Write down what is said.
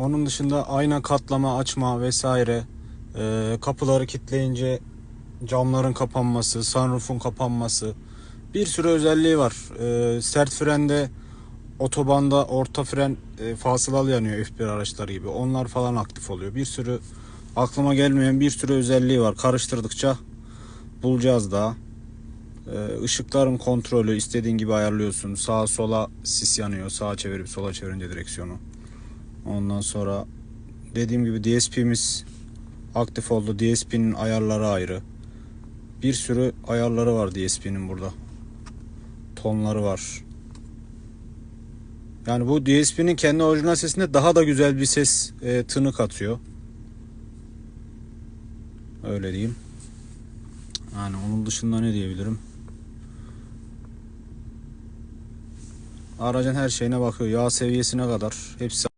Onun dışında ayna katlama, açma vesaire. Ee, kapıları kilitleyince camların kapanması, sunroof'un kapanması. Bir sürü özelliği var. Ee, sert frende otobanda orta fren e, fasılalı yanıyor F1 araçları gibi. Onlar falan aktif oluyor. Bir sürü aklıma gelmeyen bir sürü özelliği var. Karıştırdıkça bulacağız daha. Ee, ışıkların kontrolü istediğin gibi ayarlıyorsun. Sağa sola sis yanıyor. Sağa çevirip sola çevirince direksiyonu. Ondan sonra dediğim gibi DSP'miz aktif oldu. DSP'nin ayarları ayrı. Bir sürü ayarları var DSP'nin burada. Tonları var. Yani bu DSP'nin kendi orijinal sesinde daha da güzel bir ses e, tını katıyor. Öyle diyeyim. Yani onun dışında ne diyebilirim? Aracın her şeyine bakıyor. Yağ seviyesine kadar hepsi